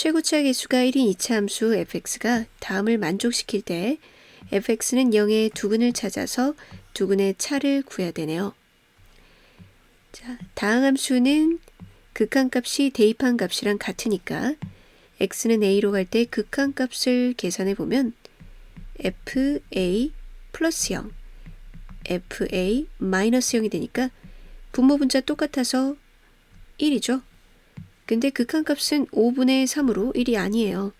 최고차 계수가 1인 이차 함수 fx가 다음을 만족시킬 때 fx는 0의 두근을 찾아서 두근의 차를 구해야 되네요. 자, 다항 함수는 극한값이 대입한 값이랑 같으니까 x는 a로 갈 때 극한값을 계산해 보면 fa 플러스 0, fa 마이너스 0이 되니까 분모 분자 똑같아서 1이죠. 근데 극한값은 5분의 3으로 1이 아니에요.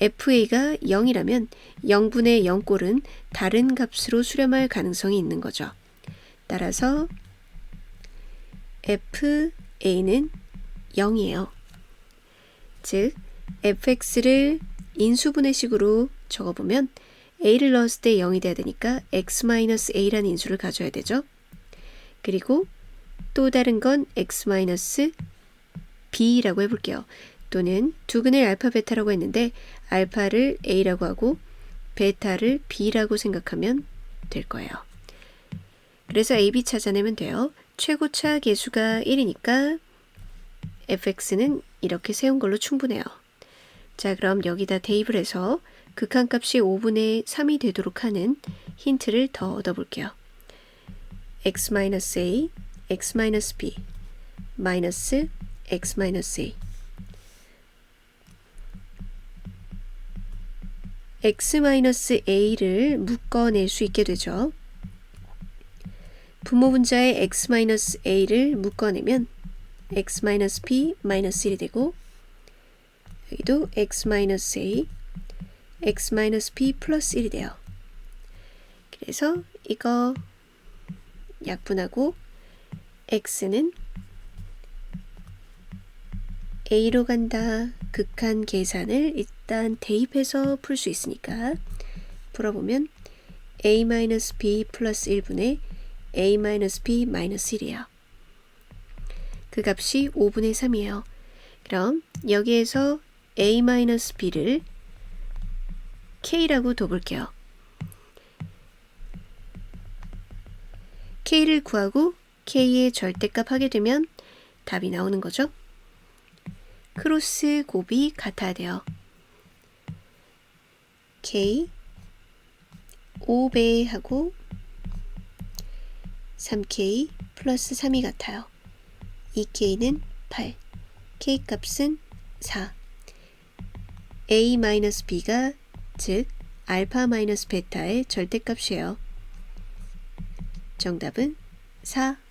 fa가 0이라면 0분의 0꼴은 다른 값으로 수렴할 가능성이 있는 거죠. 따라서 fa는 0이에요. 즉 fx를 인수분해 식으로 적어보면 a를 넣었을 때 0이 돼야 되니까 x-a라는 인수를 가져야 되죠. 그리고 또 다른 건 x-b라고 해볼게요. 또는 두근을 알파 베타라고 했는데 알파를 a라고 하고 베타를 b라고 생각하면 될 거예요. 그래서 ab 찾아내면 돼요. 최고차 계수가 1이니까 fx는 이렇게 세운 걸로 충분해요. 자, 그럼 여기다 대입을 해서 극한값이 5분의 3이 되도록 하는 힌트를 더 얻어볼게요. x-a, x-b, 마이너스 x-a. x-a를 묶어낼 수 있게 되죠. 분모 분자의 x-a를 묶어내면 x-b 마이너스 1이 되고 여기도 x-a, x-b 플러스 1이 돼요. 그래서 이거 약분하고 x는 a로 간다. 극한 계산을 일단 대입해서 풀 수 있으니까 풀어보면 a-b 플러스 1분의 a-b 마이너스 1이에요. 그 값이 5분의 3이에요. 그럼 여기에서 a-b를 k라고 둬볼게요. k를 구하고 k의 절대값 하게 되면 답이 나오는 거죠. 크로스 곱이 돼요. k 5배 하고 3k 플러스 3이 같아요. 2k는 8, k 값은 4. a-b가 즉 알파 마이너스 베타의 절대값이에요. 정답은 4.